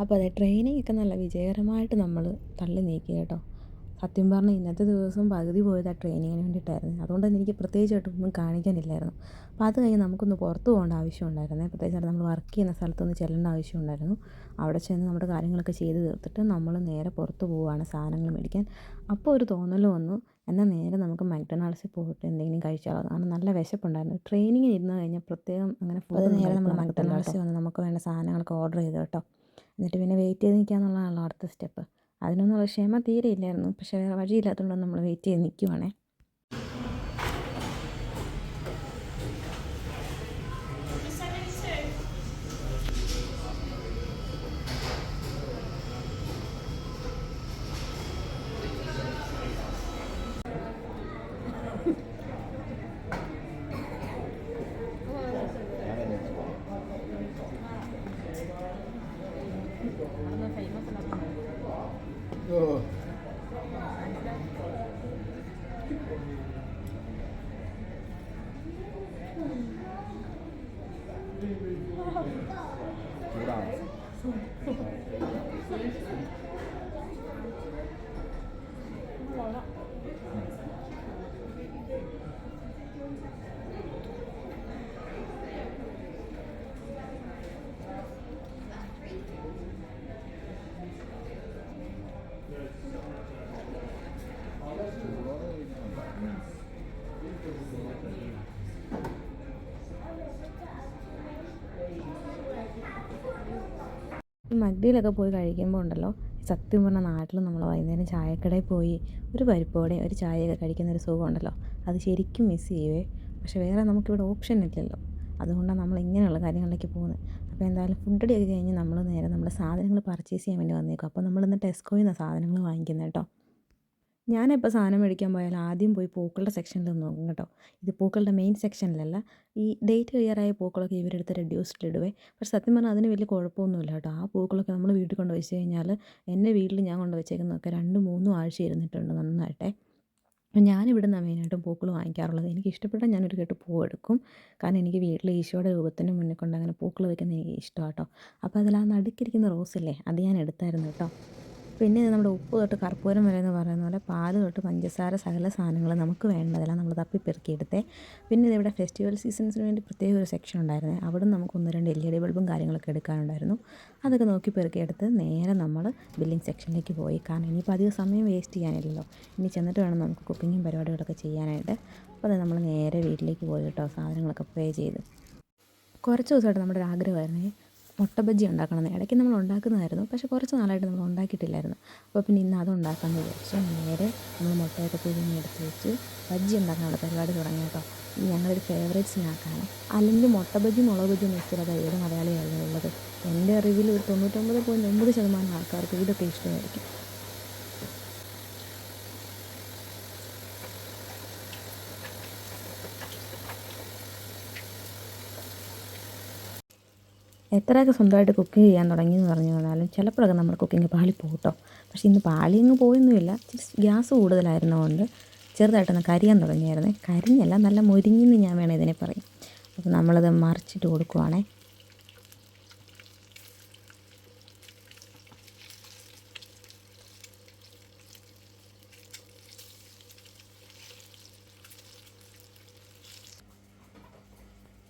അപ്പോൾ അതെ ട്രെയിനിങ് ഒക്കെ നല്ല വിജയകരമായിട്ട് നമ്മൾ തള്ളി നീക്കി കേട്ടോ. സത്യം പറഞ്ഞാൽ ഇന്നത്തെ ദിവസം പകുതി പോയത് ആ ട്രെയിനിങ്ങിന് വേണ്ടിയിട്ടായിരുന്നു. അതുകൊണ്ട് തന്നെ എനിക്ക് പ്രത്യേകിച്ചായിട്ടൊന്നും കാണിക്കാനില്ലായിരുന്നു. അപ്പോൾ അത് കഴിഞ്ഞ് നമുക്കൊന്ന് പുറത്ത് പോകേണ്ട ആവശ്യമുണ്ടായിരുന്നേ പ്രത്യേകിച്ചായിട്ട് നമ്മൾ വർക്ക് ചെയ്യുന്ന സ്ഥലത്തൊന്ന് ചെല്ലേണ്ട ആവശ്യമുണ്ടായിരുന്നു അവിടെ ചെന്ന് നമ്മുടെ കാര്യങ്ങളൊക്കെ ചെയ്ത് തീർത്തിട്ട് നമ്മൾ നേരെ പുറത്ത് പോവുകയാണ് സാധനങ്ങൾ മേടിക്കാൻ. അപ്പോൾ ഒരു തോന്നൽ വന്നു. എന്നാൽ നേരെ നമുക്ക് മക്ഡൊണാൾഡ്സിൽ പോയിട്ട് എന്തെങ്കിലും കഴിച്ചാലോ കാരണം നല്ല വിശപ്പുണ്ടായിരുന്നു. ട്രെയിനിങ്ങിന് ഇരുന്ന് കഴിഞ്ഞാൽ പ്രത്യേകം അങ്ങനെ ഫുഡ് നേരെ നമ്മൾ മക്ഡൊണാൾഡ്സിൽ വന്ന് നമുക്ക് വേണ്ട സാധനങ്ങളൊക്കെ ഓർഡർ ചെയ്തു കേട്ടോ. എന്നിട്ട് പിന്നെ വെയിറ്റ് ചെയ്ത് നിൽക്കുക എന്നുള്ളതാണല്ലോ അടുത്ത സ്റ്റെപ്പ് അതിനൊന്നുള്ള ക്ഷമ തീരെ ഇല്ലായിരുന്നു. പക്ഷേ വേറെ വഴിയില്ലാത്തതുകൊണ്ട് നമ്മൾ വെയിറ്റ് ചെയ്ത് നിൽക്കുവാണേ മഗ്ഡിയിലൊക്കെ പോയി കഴിക്കുമ്പോൾ ഉണ്ടല്ലോ സത്യം പറഞ്ഞാൽ നാട്ടിൽ നമ്മൾ വൈകുന്നേരം ചായക്കടയിൽ പോയി ഒരു പരിപ്പോടെയും ഒരു ചായയൊക്കെ കഴിക്കുന്ന ഒരു സുഖമുണ്ടല്ലോ അത് ശരിക്കും മിസ് ചെയ്യുവേ. പക്ഷേ വേറെ നമുക്കിവിടെ ഓപ്ഷൻ ഇല്ലല്ലോ. അതുകൊണ്ടാണ് നമ്മൾ ഇങ്ങനെയുള്ള കാര്യങ്ങളിലേക്ക് പോകുന്നത് അപ്പോൾ എന്തായാലും ഫുഡ് ഡേ കഴിഞ്ഞ് നമ്മൾ നേരെ നമ്മുടെ സാധനങ്ങൾ പർച്ചേസ് ചെയ്യാൻ വേണ്ടി വന്നേക്കും. അപ്പോൾ നമ്മൾ ഇന്ന് ടെസ്കോയിൽ നിന്നാണ് സാധനങ്ങൾ വാങ്ങിക്കുന്നത് കേട്ടോ ഞാനെപ്പോൾ സാധനം മേടിക്കാൻ പോയാലും ആദ്യം പോയി പൂക്കളുടെ സെക്ഷനിൽ നോക്കും കേട്ടോ. ഇത് പൂക്കളുടെ മെയിൻ സെക്ഷനിലല്ല ഈ ഡേറ്റ് ക്ലിയറായ പൂക്കളൊക്കെ ഇവരെടുത്ത് റെഡ്യൂസ്ഡ് ഇടുവേ. പക്ഷെ സത്യം പറഞ്ഞാൽ അതിന് വലിയ കുഴപ്പമൊന്നുമില്ല കേട്ടോ. ആ പൂക്കളൊക്കെ നമ്മൾ വീട്ടിൽ കൊണ്ട് വെച്ച് കഴിഞ്ഞാൽ എന്റെ വീട്ടിൽ ഞാൻ കൊണ്ട് വെച്ചേക്കുന്നതൊക്കെ രണ്ട് മൂന്നും ആഴ്ച ഇരുന്നിട്ടുണ്ട് നന്നായിട്ടേ. അപ്പം ഞാനിവിടെ നിന്നാണ് മെയിനായിട്ടും പൂക്കൾ വാങ്ങിക്കാറുള്ളത്. എനിക്ക് ഇഷ്ടപ്പെട്ട ഞാനൊരു കെട്ട് പൂ എടുക്കും. കാരണം എനിക്ക് വീട്ടിൽ ഈശോയുടെ രൂപത്തിന് മുന്നിൽ കൊണ്ട് അങ്ങനെ പൂക്കൾ വെക്കുന്നത് എനിക്ക് ഇഷ്ടമാണ് കേട്ടോ. അപ്പോൾ അതിൽ ആ നടുക്കിരിക്കുന്ന റോസില്ലേ അത് ഞാൻ എടുത്തായിരുന്നു കേട്ടോ. പിന്നെ ഇത് നമ്മുടെ ഉപ്പ് തൊട്ട് കർപ്പൂരം വരെ എന്ന് പറയുന്ന പോലെ പാൽ തൊട്ട് പഞ്ചസാര സകല സാധനങ്ങൾ നമുക്ക് വേണ്ടതെല്ലാം നമ്മൾ തപ്പി പെറുക്കിയെടുത്തേ. പിന്നെ ഇവിടെ ഫെസ്റ്റിവൽ സീസൺസിന് വേണ്ടി പ്രത്യേക ഒരു സെക്ഷൻ ഉണ്ടായിരുന്നേ. അവിടെ നമുക്ക് ഒന്ന് രണ്ട് എൽ ഇ ഡി ബൾബും കാര്യങ്ങളൊക്കെ എടുക്കാനുണ്ടായിരുന്നു. അതൊക്കെ നോക്കി പെറുക്കിയെടുത്ത് നേരെ നമ്മൾ ബില്ലിംഗ് സെക്ഷനിലേക്ക് പോയി. കാരണം ഇനിയിപ്പോൾ അധികം സമയം വേസ്റ്റ് ചെയ്യാനില്ലല്ലോ. ഇനി ചെന്നിട്ട് വേണം നമുക്ക് കുക്കിങ്ങും പരിപാടികളൊക്കെ ചെയ്യാനായിട്ട്. അപ്പോൾ അത് നമ്മൾ നേരെ വീട്ടിലേക്ക് പോയി കേട്ടോ സാധനങ്ങളൊക്കെ പേ ചെയ്ത്. കുറച്ച് ദിവസമായിട്ട് നമ്മുടെ ഒരു ആഗ്രഹമായിരുന്നേ. മുട്ട ബജ്ജി ഉണ്ടാക്കണമെന്ന് ഇടയ്ക്ക് നമ്മൾ ഉണ്ടാക്കുന്നതായിരുന്നു. പക്ഷേ കുറച്ച് നാളായിട്ട് നമ്മൾ ഉണ്ടാക്കിയിട്ടില്ലായിരുന്നു. അപ്പോൾ പിന്നെ ഇന്ന് അത് ഉണ്ടാക്കാമെന്ന് വിചാരിച്ചു നേരെ നമ്മൾ മുട്ടയൊക്കെ പുഴുങ്ങി എടുത്ത് വെച്ച് ബജ്ജി ഉണ്ടാക്കാനുള്ള പരിപാടി തുടങ്ങി കേട്ടോ. ഞങ്ങളൊരു ഫേവറേറ്റ് സ്നാക്കാണ് അല്ലെങ്കിൽ മുട്ട ബജ്ജി മുളക് ബജ്ജി മിക്സർ അത് ഏത് മലയാളിയായിരുന്നു ഉള്ളത്? എന്റെ അറിവിൽ ഒരു തൊണ്ണൂറ്റൊമ്പത് പോയിന്റ് ഒമ്പത് ശതമാനം ആൾക്കാർക്ക് ഇതൊക്കെ ഇഷ്ടമായിരിക്കും. എത്രയൊക്കെ സ്വന്തമായിട്ട് കുക്ക് ചെയ്യാൻ തുടങ്ങി എന്ന് പറഞ്ഞു പറഞ്ഞാലും ചിലപ്പോഴൊക്കെ നമ്മൾ കുക്കിംഗ് പാളി പോകട്ടോ കേട്ടോ. പക്ഷേ ഇന്ന് പാളി അങ്ങ് പോയൊന്നുമില്ല. ഗ്യാസ് കൂടുതലായിരുന്നതുകൊണ്ട് ചെറുതായിട്ടൊന്ന് കരിയാൻ തുടങ്ങിയായിരുന്നേ. കരിഞ്ഞല്ല നല്ല മുരിഞ്ഞെന്ന് ഞാൻ വേണേ ഇതിനെ പറയും അപ്പോൾ നമ്മളത് മറിച്ചിട്ട് കൊടുക്കുവാണേ.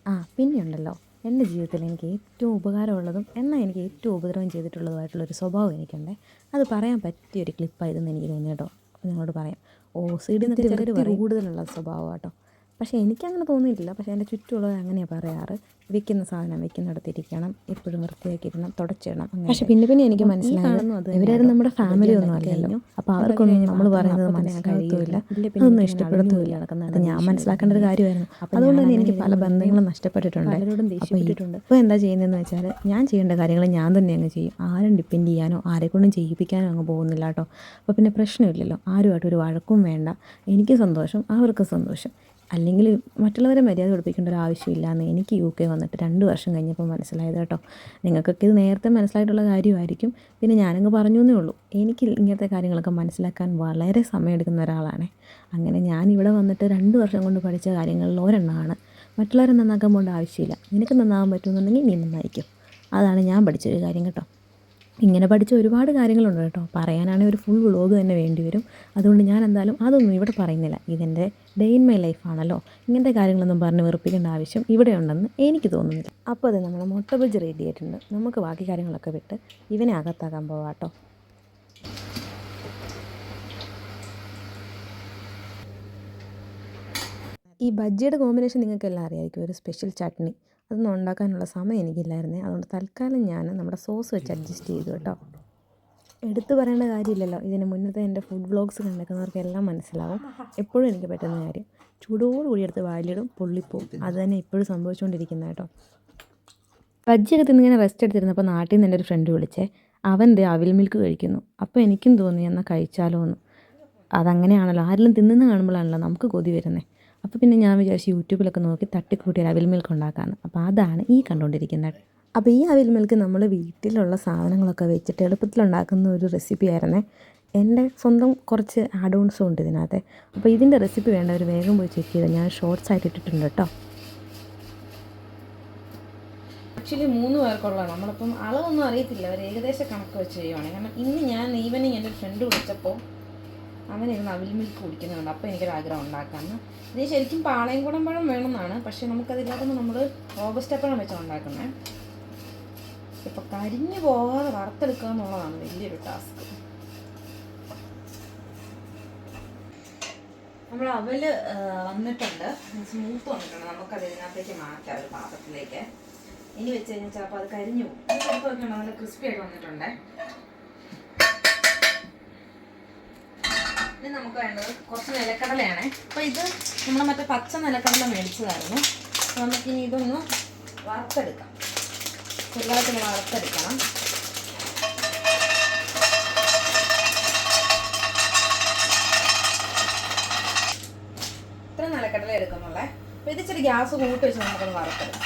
ആ പിന്നെയുണ്ടല്ലോ. എന്റെ ജീവിതത്തിൽ എനിക്ക് ഏറ്റവും ഉപകാരമുള്ളതും എന്നാൽ എനിക്ക് ഏറ്റവും ഉപദ്രവം ചെയ്തിട്ടുള്ളതുമായിട്ടുള്ളൊരു സ്വഭാവം എനിക്കുണ്ട്. അത് പറയാൻ പറ്റിയൊരു ക്ലിപ്പായിരുന്നു എനിക്ക് തോന്നി കേട്ടോ. അപ്പോൾ നിങ്ങളോട് പറയാം. ഓ സി ഡി എന്നൊക്കെ ചിലർ കൂടുതലുള്ള സ്വഭാവം കേട്ടോ പക്ഷേ എനിക്കങ്ങനെ തോന്നിയിട്ടില്ല. പക്ഷേ എന്റെ ചുറ്റുമുള്ളവർ അങ്ങനെയാണ് പറയാറ്. വിൽക്കുന്ന സാധനം വെക്കുന്നിടത്തിരിക്കണം എപ്പോഴും വൃത്തിയാക്കിയിരുക്കണം തുടച്ചിടണം. പക്ഷേ പിന്നെ പിന്നെ എനിക്ക് മനസ്സിലായത് ഇവരാരും നമ്മുടെ ഫാമിലി ഒന്നും അല്ലല്ലോ. അപ്പോൾ അവർക്കൊന്നും നമ്മൾ പറയുന്നത് മനസ്സിലാകത്തുമില്ല അതൊന്നും ഇഷ്ടപ്പെടത്തുമില്ല അത് ഞാൻ മനസ്സിലാക്കേണ്ട ഒരു കാര്യമായിരുന്നു. അതുകൊണ്ട് തന്നെ എനിക്ക് പല ബന്ധങ്ങളും നഷ്ടപ്പെട്ടിട്ടുണ്ട്. അപ്പോൾ ഇപ്പോൾ എന്താ ചെയ്യുന്നതെന്ന് വെച്ചാൽ ഞാൻ ചെയ്യേണ്ട കാര്യങ്ങൾ ഞാൻ തന്നെ അങ്ങ് ചെയ്യും. ആരും ഡിപ്പെൻഡ് ചെയ്യാനോ ആരെക്കൊണ്ടും ചെയ്യിപ്പിക്കാനോ അങ്ങ് പോകുന്നില്ല കേട്ടോ. അപ്പോൾ പിന്നെ പ്രശ്നമില്ലല്ലോ. ആരുമായിട്ട് ഒരു വഴക്കും വേണ്ട. എനിക്ക് സന്തോഷം. അവർക്ക് സന്തോഷം. അല്ലെങ്കിൽ മറ്റുള്ളവരെ മര്യാദ പഠിപ്പിക്കേണ്ട ഒരു ആവശ്യമില്ല എന്ന് എനിക്ക് യു കെ വന്നിട്ട് രണ്ട് വർഷം കഴിഞ്ഞപ്പോൾ മനസ്സിലായത് കേട്ടോ. നിങ്ങൾക്കൊക്കെ ഇത് നേരത്തെ മനസ്സിലായിട്ടുള്ള കാര്യമായിരിക്കും. പിന്നെ ഞാനങ്ങ് പറഞ്ഞു എന്നേ ഉള്ളൂ. എനിക്ക് ഇങ്ങനത്തെ കാര്യങ്ങളൊക്കെ മനസ്സിലാക്കാൻ വളരെ സമയമെടുക്കുന്ന ഒരാളാണ്. അങ്ങനെ ഞാൻ ഇവിടെ വന്നിട്ട് രണ്ട് വർഷം കൊണ്ട് പഠിച്ച കാര്യങ്ങളിൽ ഒരെണ്ണമാണ്. മറ്റുള്ളവരെ നന്നാക്കാൻ പോകേണ്ട ആവശ്യമില്ല. നിനക്ക് നന്നാകാൻ പറ്റുമെന്നുണ്ടെങ്കിൽ നീ നന്നായിരിക്കും. അതാണ് ഞാൻ പഠിച്ചൊരു കാര്യം കേട്ടോ. ഇങ്ങനെ പഠിച്ച ഒരുപാട് കാര്യങ്ങളുണ്ട് കേട്ടോ. പറയാനാണെങ്കിൽ ഒരു ഫുൾ വ്ളോഗ് തന്നെ വേണ്ടി വരും. അതുകൊണ്ട് ഞാൻ എന്തായാലും അതൊന്നും ഇവിടെ പറയുന്നില്ല. ഇതെന്റെ ഡേ ഇൻ മൈ ലൈഫാണല്ലോ ഇങ്ങനത്തെ കാര്യങ്ങളൊന്നും പറഞ്ഞ് വെറുപ്പിക്കേണ്ട ആവശ്യം ഇവിടെ ഉണ്ടെന്ന് എനിക്ക് തോന്നുന്നില്ല. അപ്പോൾ അത് നമ്മൾ മുട്ട ബജ് റെഡി ആയിട്ടുണ്ട്. നമുക്ക് ബാക്കി കാര്യങ്ങളൊക്കെ വിട്ട് ഇവനെ അകത്താക്കാൻ പോവാം കേട്ടോ. ഈ ബജ്ജിയുടെ കോമ്പിനേഷൻ നിങ്ങൾക്കെല്ലാം അറിയായിരിക്കും. ഒരു സ്പെഷ്യൽ ചട്നി അതൊന്നും ഉണ്ടാക്കാനുള്ള സമയം എനിക്കില്ലായിരുന്നേ. അതുകൊണ്ട് തൽക്കാലം ഞാൻ നമ്മുടെ സോസ് വെച്ച് അഡ്ജസ്റ്റ് ചെയ്തു കേട്ടോ. എടുത്തു പറയേണ്ട കാര്യമില്ലല്ലോ. ഇതിന് മുന്നത്തെ എന്റെ ഫുഡ് വ്ളോഗ്സ് കണ്ടെക്കുന്നവർക്കെല്ലാം മനസ്സിലാവും. എപ്പോഴും എനിക്ക് പറ്റുന്ന കാര്യം. ചൂടോടുകൂടി എടുത്ത് വായിലിടും പൊള്ളിപ്പോവും. അത് തന്നെ ഇപ്പോഴും സംഭവിച്ചുകൊണ്ടിരിക്കുന്ന കേട്ടോ. ബജ്ജിയൊക്കെ തിന്നിങ്ങനെ റെസ്റ്റ് എടുത്തിരുന്നപ്പോൾ നാട്ടിൽ നിന്ന് എന്റെ ഒരു ഫ്രണ്ട് വിളിച്ചേ. അവൻ ദേ അവിൽ മിൽക്ക് കഴിക്കുന്നു. അപ്പോൾ എനിക്കും തോന്നി എന്നാൽ കഴിച്ചാലോ എന്ന് അതങ്ങനെയാണല്ലോ. ആരെങ്കിലും തിന്നുന്ന കാണുമ്പോഴാണല്ലോ നമുക്ക് കൊതി വരുന്നത് അപ്പോൾ പിന്നെ ഞാൻ വിചാരിച്ചു യൂട്യൂബിലൊക്കെ നോക്കി തട്ടിക്കൂട്ടി അവിൽ മിൽക്ക് ഉണ്ടാക്കാമെന്ന് അപ്പോൾ അതാണ് ഈ കണ്ടുകൊണ്ടിരിക്കുന്നത് അപ്പോൾ ഈ അവിൽ മിൽക്ക് നമ്മൾ വീട്ടിലുള്ള സാധനങ്ങളൊക്കെ വെച്ചിട്ട് എളുപ്പത്തിലുണ്ടാക്കുന്ന ഒരു റെസിപ്പി ആയിരുന്നേ. എന്റെ സ്വന്തം കുറച്ച് ആഡോൺസും ഉണ്ട് ഇതിനകത്ത്. അപ്പോൾ ഇതിന്റെ റെസിപ്പി വേണ്ടവർ വേഗം പോയി ചെക്ക് ചെയ്ത്. ഞാൻ ഷോർട്സ് ആയിട്ട് ഇട്ടിട്ടുണ്ട് കേട്ടോ. ആക്ച്വലി മൂന്ന് പേർക്കുള്ള നമ്മളിപ്പം അളവൊന്നും അറിയത്തില്ല. ഒരു ഏകദേശം കണക്ക് വെച്ച് ചെയ്യുവാണ്. കാരണം ഇന്ന് ഞാൻ ഈവനിങ് എന്റെ ഫ്രണ്ട് വിളിച്ചപ്പോൾ അവൻ ഇരുന്ന് അവിൽ മിൽക്ക് കുടിക്കുന്നുണ്ട് അപ്പോൾ എനിക്കൊരു ആഗ്രഹം ഉണ്ടാക്കാമെന്ന്. ഇത് ശരിക്കും പാളയം കുടം പഴം വേണമെന്നാണ്. പക്ഷേ നമുക്കതില്ലാതെ നമ്മൾ ഓഗസ്റ്റ് റോബസ്റ്റപ്പഴം വെച്ചാണ് ഉണ്ടാക്കുന്നത് ഇപ്പം കരിഞ്ഞു പോകാതെ വറുത്തെടുക്കുക എന്നുള്ളതാണ് വലിയൊരു ടാസ്ക്. നമ്മൾ അവൽ വന്നിട്ടുണ്ട്. സ്മൂത്ത് വന്നിട്ടുണ്ട്. നമുക്കത് ഇതിനകത്തേക്ക് മാറ്റാം ഒരു പാത്രത്തിലേക്ക്. ഇനി വെച്ച് കഴിഞ്ഞാൽ ചിലപ്പോൾ അത് കരിഞ്ഞു പോകും. നല്ല ക്രിസ്പി ആയിട്ട് വന്നിട്ടുണ്ട്. ഇനി നമുക്ക് വേണ്ടത് കുറച്ച് നിലക്കടലയാണ്. അപ്പോൾ ഇത് നമ്മൾ മറ്റേ പച്ച നിലക്കടല മേടിച്ചതായിരുന്നു. അപ്പോൾ നമുക്കിനി ഇതൊന്ന് വറുത്തെടുക്കാം. ചെറുതായിട്ടൊന്ന് വറുത്തെടുക്കണം. ഇത്ര നിലക്കടല എടുക്കുന്നുള്ളേ അപ്പോൾ ഇച്ചിരി ഗ്യാസ് കൂട്ടി വെച്ച് നമുക്കൊന്ന് വറുത്തെടുക്കാം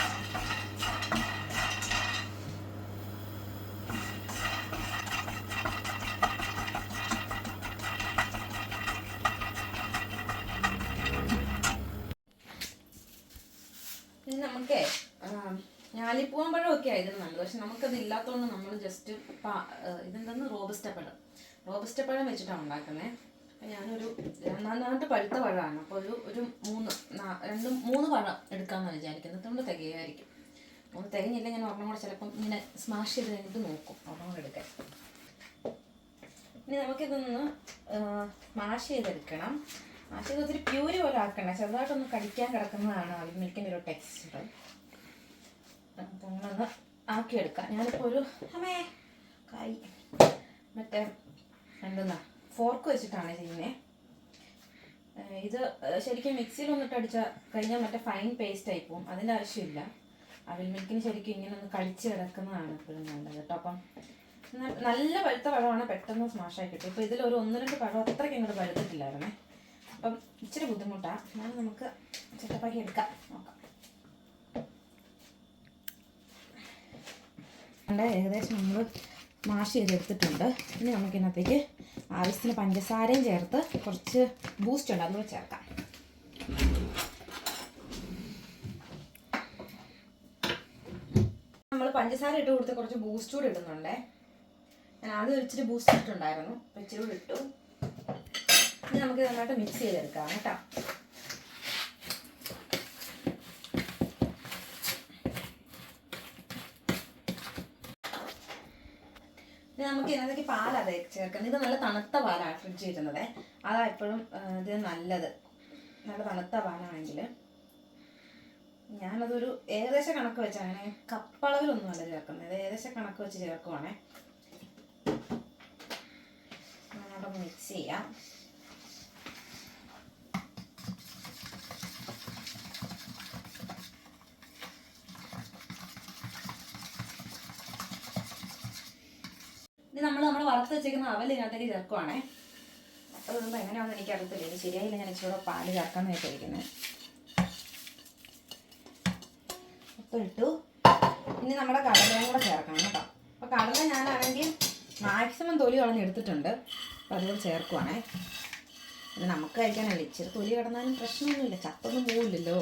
ഇനി നമുക്ക് ഞാലിപ്പൂവൻ ഒക്കെ ആയിരുന്നു നല്ലത്. പക്ഷെ നമുക്കത് ഇല്ലാത്തതുകൊണ്ട് നമ്മൾ ജസ്റ്റ് ഇതെന്തെന്ന്? റോബസ്റ്റ പഴം. റോബസ്റ്റ പഴം വെച്ചിട്ടാണ് ഉണ്ടാക്കുന്നത് അപ്പം ഞാനൊരു നന്നായിട്ട് പഴുത്ത പഴമാണ്. അപ്പോൾ ഒരു ഒരു മൂന്ന് രണ്ട് മൂന്ന് പഴം എടുക്കാമെന്നാണ് വിചാരിക്കുന്നത് അതുകൊണ്ട് തികയായിരിക്കും. ഒന്ന് തികഞ്ഞില്ല ഞാൻ ഒരെണ്ണം കൂടെ ചിലപ്പം ഇങ്ങനെ സ്മാഷ് ചെയ്ത് കഴിഞ്ഞിട്ട് നോക്കും. ഒരെണ്ണം കൂടെ എടുക്കാൻ. ഇനി നമുക്കിതൊന്ന് സ്മാഷ് ചെയ്തെടുക്കണം. ചെയ്ത് ഒത്തിരി പ്യൂര് പോലെ ആക്കണ്ട. ചെറുതായിട്ടൊന്ന് കടിക്കാൻ കിടക്കുന്നതാണ് അവിൽ മിൽക്കിന്റെ ഒരു ടെക്സ്ചർ നമ്മളൊന്ന് ആക്കിയെടുക്കാം. ഞാനിപ്പോൾ ഒരു അമ്മേ കൈ. മറ്റേ എന്തെന്നാ ഫോർക്ക് വെച്ചിട്ടാണ് ചെയ്യുന്നത് ഇത് ശരിക്കും മിക്സിയിൽ ഒന്നിട്ട് അടിച്ച കഴിഞ്ഞാൽ മറ്റേ ഫൈൻ പേസ്റ്റ് ആയി പോകും അതിന്റെ ആവശ്യമില്ല. അവിൽ മിൽക്കിന് ശരിക്കും ഇങ്ങനെ ഒന്ന് കളിച്ച് കിടക്കുന്നതാണ് എപ്പോഴും നല്ലത് കേട്ടോ. അപ്പം നല്ല പഴുത്ത പഴമാണ് പെട്ടെന്ന് സ്മാഷായി കിട്ടും. ഇപ്പോൾ ഇതിൽ ഒരു ഒന്ന് രണ്ട് പഴം അത്രയ്ക്ക് ഇങ്ങോട്ട് പഴുത്തിട്ടില്ലായിരുന്നേ. അപ്പം ഇച്ചിരി ബുദ്ധിമുട്ടാണ് എന്നാലും നമുക്ക് ചട്ടപ്പാക്കി എടുക്കാം. നോക്കാം. ഏകദേശം നമ്മൾ മാഷ് ചെയ്തെടുത്തിട്ടുണ്ട്. ഇനി നമുക്ക് ഇതിനകത്തേക്ക് ആവശ്യത്തിന് പഞ്ചസാരയും ചേർത്ത് കുറച്ച് ബൂസ്റ്റ് ഉണ്ട്. അതുകൂടെ ചേർക്കാം. നമ്മൾ പഞ്ചസാര ഇട്ട് കൊടുത്ത് കുറച്ച് ബൂസ്റ്റ് കൂടി ഇടുന്നുണ്ടേ. ഞാൻ ആദ്യം ഒരു ഇച്ചിരി ബൂസ്റ്റ് ഇട്ടിട്ടുണ്ടായിരുന്നു. അപ്പോൾ ഇച്ചിരി കൂടി ഇട്ടു. ഇനി നമുക്ക് നന്നായിട്ട് മിക്സ് ചെയ്തെടുക്കാം കേട്ടോ. നമുക്ക് ഇതിനകത്തേക്ക് അതെ ചേർക്കുന്നത്. ഇത് നല്ല തണുത്ത പാലാണ് ഫ്രിഡ്ജ് ഇരുന്നത് അതാ എപ്പോഴും ഇത് നല്ലത്. നല്ല തണുത്ത പാലാണെങ്കിൽ. ഞാനതൊരു ഏകദേശ കണക്ക് വെച്ചാണ് അങ്ങനെ കപ്പളവിലൊന്നുമല്ല ചേർക്കുന്നത്. ഏകദേശ കണക്ക് വെച്ച് ചേർക്കുവാണേ. മിക്സ് ചെയ്യാം ഇത് വറുത്ത് വെച്ചേക്കുന്ന അവൽ ഇതിനകത്തേക്ക് ചേർക്കുവാണേ. അപ്പോൾ ഇടുമ്പോൾ എങ്ങനെയാണെന്ന് എനിക്ക് അറിയത്തില്ല ഇത് ശരിയായില്ല ഞാൻ ഇച്ചിരി പാൽ ചേർക്കാമെന്ന് വെച്ചിരിക്കുന്നത് ഉപ്പ് ഇട്ടു. ഇനി നമ്മുടെ കടലയും കൂടെ ചേർക്കണം കേട്ടോ. അപ്പോൾ കടല ഞാനാണെങ്കിൽ മാക്സിമം തൊലി കളഞ്ഞ് എടുത്തിട്ടുണ്ട് അപ്പോൾ അതുകൂടെ ചേർക്കുവാണേ. പിന്നെ നമുക്ക് കഴിക്കാനല്ലേ. ഇച്ചിരി തൊലി കിടന്നാലും പ്രശ്നമൊന്നുമില്ല. ചത്തൊന്നും പോവില്ലല്ലോ.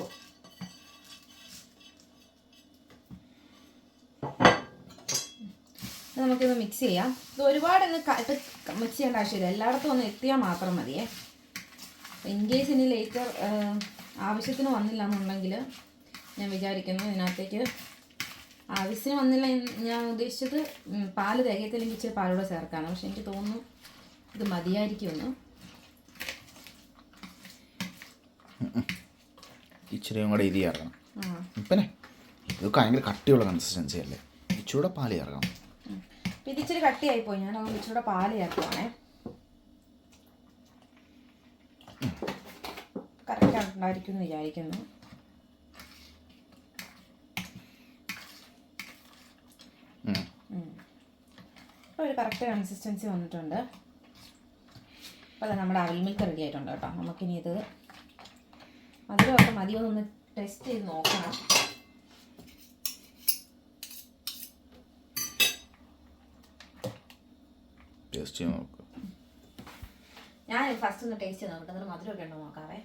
നമുക്കിത് മിക്സ് ചെയ്യാം. ഇത് ഒരുപാട് ഇന്ന് ഇട്ട് മിക്സ് ചെയ്യേണ്ട ആവശ്യമില്ല. എല്ലായിടത്തും ഒന്ന് എത്തിയാൽ മാത്രം മതിയേ. ഇൻ കേസ് ഇനി ലേറ്റർ ആവശ്യത്തിന് വന്നില്ല എന്നുണ്ടെങ്കിൽ ഞാൻ വിചാരിക്കുന്നു ഇതിനകത്തേക്ക് ആവശ്യത്തിന് വന്നില്ല ഞാൻ ഉദ്ദേശിച്ചത് പാൽ തികയത്തില്ലെങ്കിൽ ഇച്ചിരി പാലൂടെ ചേർക്കാണ് പക്ഷെ എനിക്ക് തോന്നുന്നു ഇത് മതിയായിരിക്കുമെന്ന്. ഇച്ചിരി കൂടെ ഇത് ചേർക്കണം. പിന്നെ ഇതൊക്കെ ഭയങ്കര കട്ടിയുള്ള കൺസിസ്റ്റൻസി അല്ലേ? ഇച്ചിരൂടെ പാൽ ചേർക്കണം. ഇത് കട്ടിയായി പോയി. ഞാൻ ഒന്ന് ഇച്ചിരി പാൽ ചേർക്കുവാണേ. കറക്റ്റായിട്ടുണ്ടായിരിക്കും എന്ന് വിചാരിക്കുന്നു. ഉം. ഇപ്പോൾ ഒരു കറക്റ്റ് കൺസിസ്റ്റൻസി വന്നിട്ടുണ്ട്. അപ്പോൾ നമ്മുടെ അവിൽ മിൽക്ക് റെഡി ആയിട്ടുണ്ട് കേട്ടോ. നമുക്കിനി ഇത് മധുരമൊക്കെ മതിയോ ഒന്ന് ടെസ്റ്റ് ചെയ്ത് നോക്കണം. ടേസ്റ്റ് ചെയ്ത് നോക്ക്. ഞാൻ ഫസ്റ്റ് ഒന്ന് ടേസ്റ്റ് ചെയ്ത് നോക്കട്ടെ എന്നിട്ട് മധുരമൊക്കെ ഉണ്ടോ നോക്കാവേ.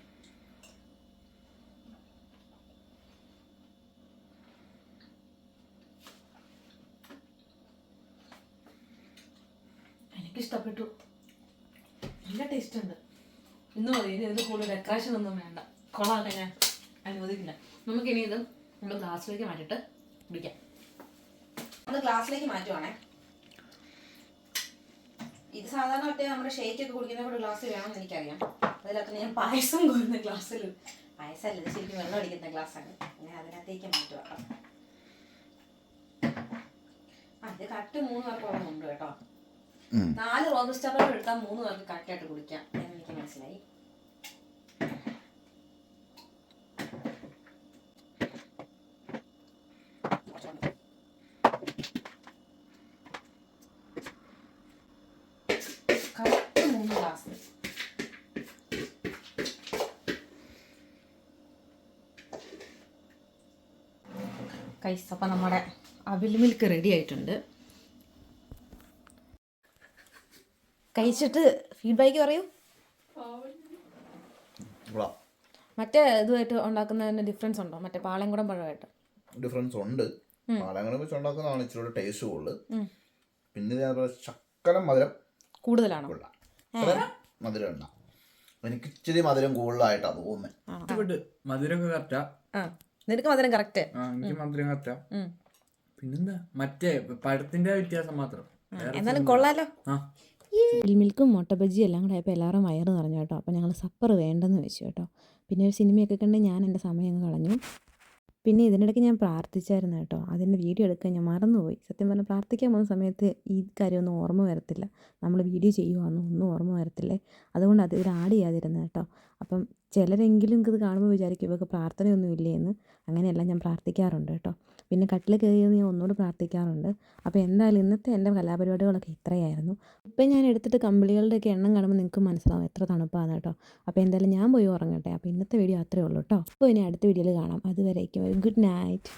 എനിക്കിഷ്ടപ്പെട്ടു. നല്ല ടേസ്റ്റ് ഉണ്ട്. ഇന്ന് മതി. ഇനി ഇതിന് കൂടുതൽ ഡെക്കറേഷൻ ഒന്നും വേണ്ട. കൊളാക്കാൻ ഞാൻ അനുവദിക്കില്ല. നമുക്കിനി ഇത് നമ്മൾ ഗ്ലാസ്സിലേക്ക് മാറ്റിയിട്ട് കുടിക്കാം. നമ്മൾ ഗ്ലാസ്സിലേക്ക് മാറ്റുവാണേ. ഇത് സാധാരണ മറ്റേ നമ്മുടെ ഷേക്ക് ഒക്കെ കുടിക്കുന്ന ഒരു ഗ്ലാസ് വേണമെന്ന് എനിക്കറിയാം. അതിലൊക്കെ ഞാൻ പായസം കോരുന്ന ഗ്ലാസ്സിൽ പായസമല്ല ഇത് ശരിക്കും വെള്ളം അടിക്കുന്ന ഗ്ലാസ്സാണ് ഞാൻ അതിനകത്തേക്ക് മാറ്റുക ആ ഇത് കട്ട് മൂന്ന് പേർക്കോളം ഉണ്ട് കേട്ടോ. നാല് റോബസ്റ്റ പഴം എടുത്താൽ മൂന്ന് പേർക്ക് കട്ടായിട്ട് കുടിക്കാം. എന്ന് എനിക്ക് മനസ്സിലായി കറക്റ്റ് മൂന്ന് ഗ്ലാസ് കൈസ് അപ്പം നമ്മുടെ അവിൽ മിൽക്ക് റെഡി ആയിട്ടുണ്ട്. കഴിച്ചിട്ട് ഫീഡ്ബാക്ക് പറയൂ. മറ്റേ ഇതുമായിട്ട് ഉണ്ടാക്കുന്നതിന് ഡിഫറൻസ് ഉണ്ടോ? മറ്റേ പാളയംകുടം പഴമായിട്ട്. ഡിഫറൻസ് ഉണ്ട്. പാളയംകുടം വെച്ച് ഉണ്ടാക്കുന്നതാണ് ഇച്ചിരി ടേസ്റ്റ് കൂടുതൽ. പിന്നെ ശക്കലം മധുരം കൂടുതലാണ്? മധുരം ഉണ്ടാ എനിക്ക് ഇച്ചിരി മധുരം കൂടുതലായിട്ടാണ് തോന്നുന്നത് മധുരം കറക്റ്റാ നിനക്ക് മധുരം കറക്റ്റ് ആ എനിക്ക് മധുരം കറക്റ്റാ പിന്നെന്താ? മറ്റേ പഴത്തിന്റെ വ്യത്യാസം മാത്രം. എന്നാലും കൊള്ളാലോ. മിൽക്കും മുട്ട ബജ്ജി എല്ലാം കൂടെ ആയപ്പോൾ എല്ലാവരും വയറ് നിറഞ്ഞു കേട്ടോ. അപ്പോൾ ഞങ്ങൾ സപ്പർ വേണ്ടെന്ന് വെച്ചു കേട്ടോ. പിന്നെ ഒരു സിനിമയൊക്കെ കണ്ട് ഞാൻ എന്റെ സമയം കളഞ്ഞു. പിന്നെ ഇതിനിടയ്ക്ക് ഞാൻ പ്രാർത്ഥിച്ചായിരുന്നു കേട്ടോ. അതിന്റെ വീഡിയോ എടുക്കാൻ ഞാൻ മറന്നുപോയി. സത്യം പറഞ്ഞാൽ പ്രാർത്ഥിക്കാൻ പോകുന്ന സമയത്ത് ഈ കാര്യമൊന്നും ഓർമ്മ വരത്തില്ല. നമ്മൾ വീഡിയോ ചെയ്യുവാണെന്നും ഒന്നും ഓർമ്മ വരത്തില്ലേ? അതുകൊണ്ട് അത് ഇതിൽ ആഡ് ചെയ്യാതിരുന്നു കേട്ടോ. അപ്പം ചിലരെങ്കിലും ഇത് കാണുമ്പോൾ വിചാരിക്കും ഇവർക്ക് പ്രാർത്ഥനയൊന്നും ഇല്ലേ എന്ന്. അങ്ങനെയല്ല ഞാൻ പ്രാർത്ഥിക്കാറുണ്ട് കേട്ടോ. പിന്നെ കട്ടിൽ കയറിയത് ഞാൻ ഒന്നുകൂടി പ്രാർത്ഥിക്കാറുണ്ട്. അപ്പോൾ എന്തായാലും ഇന്നത്തെ എന്റെ കലാപരിപാടികളൊക്കെ ഇത്രയായിരുന്നു. ഇപ്പം ഞാൻ എടുത്തിട്ട് കമ്പിളികളുടെയൊക്കെ എണ്ണം കാണുമ്പോൾ നിങ്ങൾക്ക് മനസ്സിലാവും എത്ര തണുപ്പാണ് കേട്ടോ. അപ്പോൾ എന്തായാലും ഞാൻ പോയി ഉറങ്ങട്ടെ. അപ്പോൾ ഇന്നത്തെ വീഡിയോ അത്രേ ഉള്ളൂ കേട്ടോ. അപ്പോൾ ഇനി അടുത്ത വീഡിയോയിൽ കാണാം. അതുവരേക്കും ഒരു ഗുഡ് നൈറ്റ്.